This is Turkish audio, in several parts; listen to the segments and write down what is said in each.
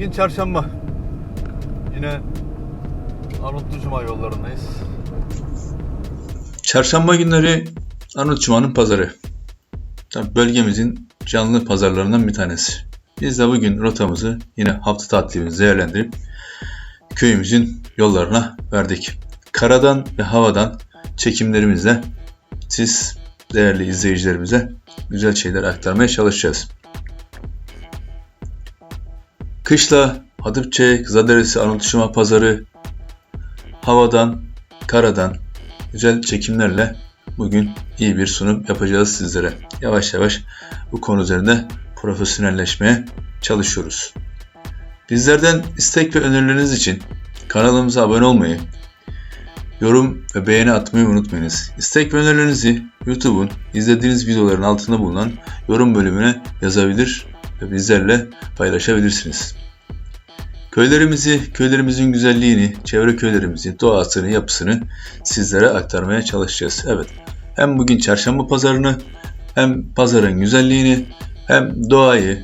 Bugün çarşamba. Yine Armutlu Cuma yollarındayız. Çarşamba günleri Arnavut Cuma'nın pazarı. Tabii bölgemizin canlı pazarlarından bir tanesi. Biz de bugün rotamızı yine hafta tatilimizi değerlendirip köyümüzün yollarına verdik. Karadan ve havadan çekimlerimizle siz değerli izleyicilerimize güzel şeyler aktarmaya çalışacağız. Kışla Hadipçe, Kızaderesi, Arnavut pazarı havadan, karadan güzel çekimlerle bugün iyi bir sunum yapacağız sizlere. Yavaş yavaş bu konu üzerinde profesyonelleşmeye çalışıyoruz. Bizlerden istek ve önerileriniz için kanalımıza abone olmayı, yorum ve beğeni atmayı unutmayınız. İstek ve önerilerinizi YouTube'un izlediğiniz videoların altında bulunan yorum bölümüne yazabilir ve bizlerle paylaşabilirsiniz. Köylerimizi, köylerimizin güzelliğini, çevre köylerimizi, doğasını, yapısını sizlere aktarmaya çalışacağız. Evet, hem bugün çarşamba pazarını, hem pazarın güzelliğini, hem doğayı,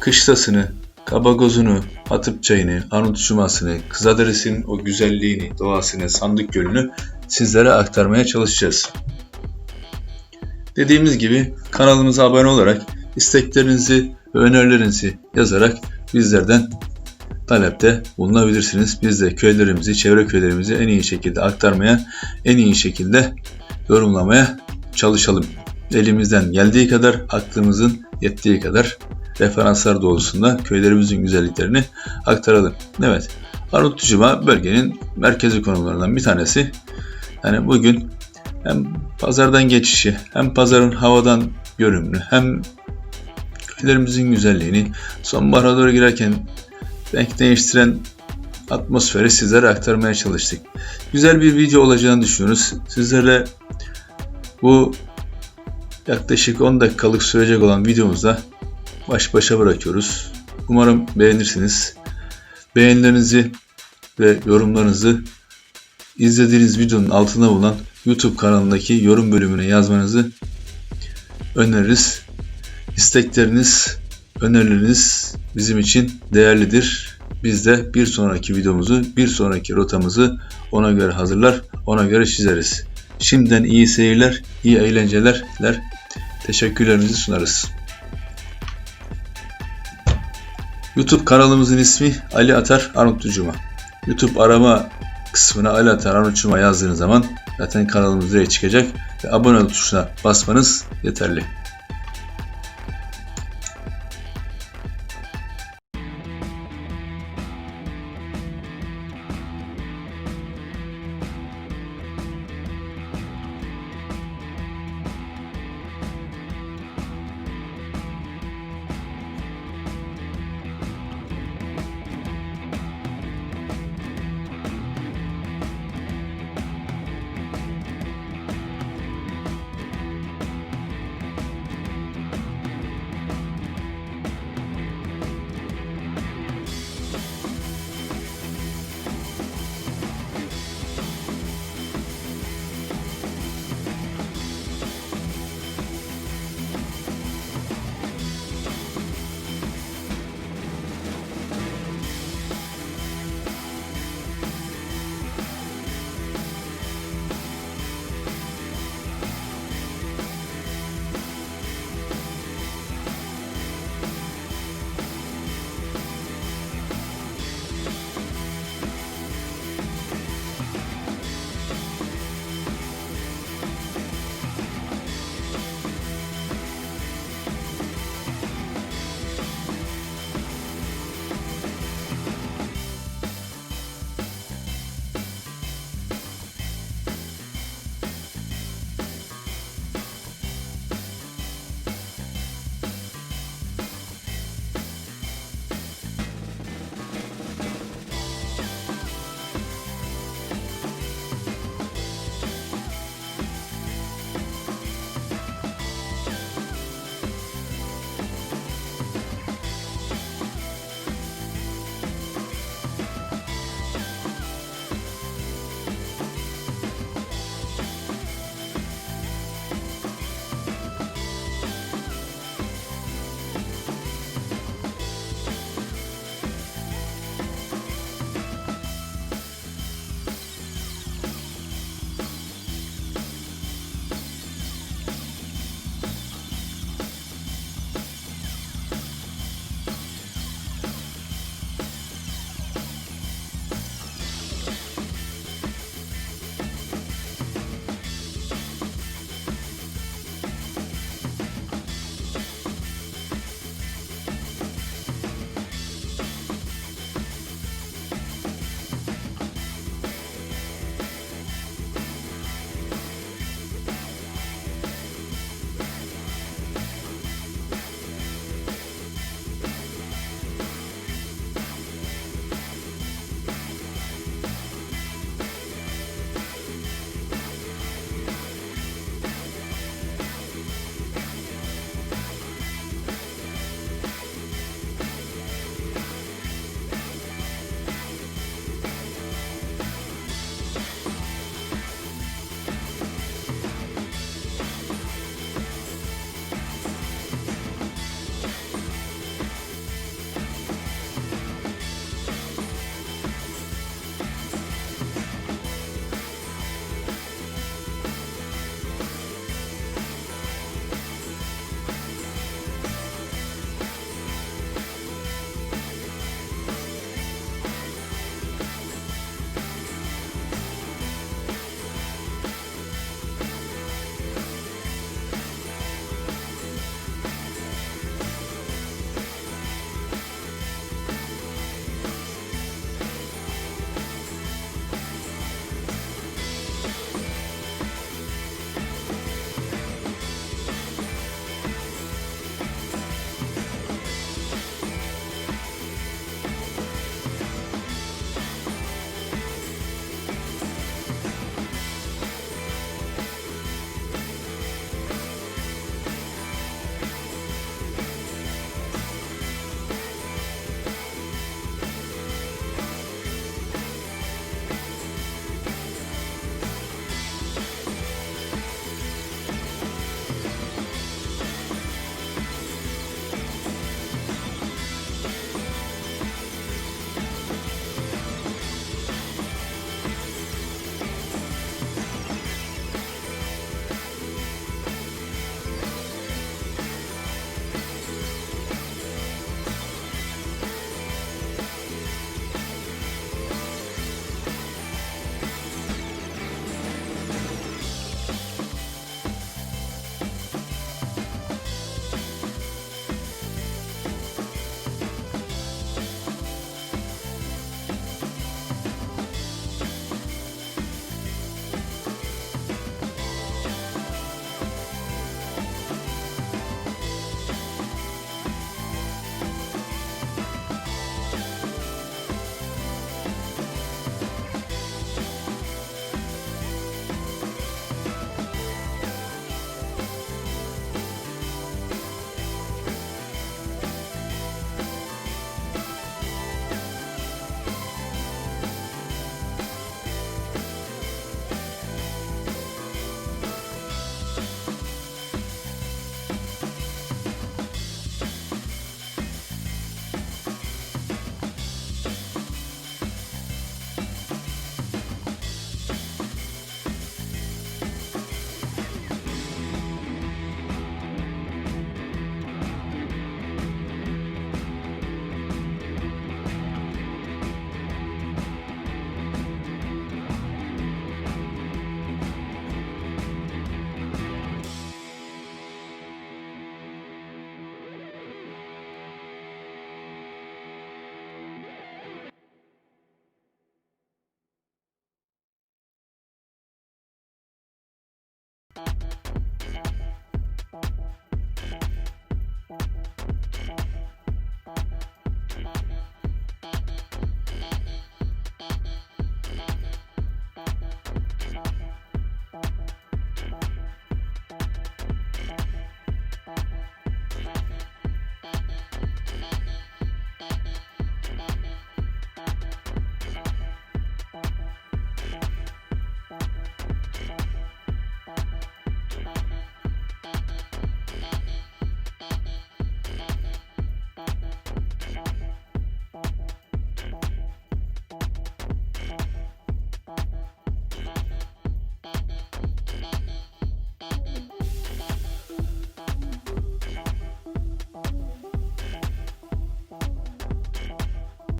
kışlasını, kabagozunu, atıp çayını, armut şumasını, kızaderesinin o güzelliğini, doğasını, sandık gölünü sizlere aktarmaya çalışacağız. Dediğimiz gibi kanalımıza abone olarak isteklerinizi ve önerilerinizi yazarak bizlerden talepte bulunabilirsiniz. Biz de köylerimizi, çevre köylerimizi en iyi şekilde aktarmaya, en iyi şekilde yorumlamaya çalışalım. Elimizden geldiği kadar, aklımızın yettiği kadar referanslar doğrultusunda köylerimizin güzelliklerini aktaralım. Evet, Armutlu Cuma bölgenin merkezi konumlarından bir tanesi. Yani bugün hem pazardan geçişi, hem pazarın havadan görünümü, hem köylerimizin güzelliğini, sonbahara doğru girerken renk değiştiren atmosferi sizlere aktarmaya çalıştık. Güzel bir video olacağını düşünüyoruz. Sizlerle bu yaklaşık 10 dakikalık sürecek olan videomuzda baş başa bırakıyoruz. Umarım beğenirsiniz. Beğenilerinizi ve yorumlarınızı izlediğiniz videonun altına bulunan YouTube kanalındaki yorum bölümüne yazmanızı öneririz. İstekleriniz, önerileriniz bizim için değerlidir. Biz de bir sonraki videomuzu, bir sonraki rotamızı ona göre hazırlar, ona göre çizeriz. Şimdiden iyi seyirler, iyi eğlenceler. Teşekkürlerimizi sunarız. YouTube kanalımızın ismi Ali Atar Cuma. YouTube arama kısmına Ali Atar Cuma yazdığınız zaman zaten kanalımız direkt çıkacak ve abone ol tuşuna basmanız yeterli.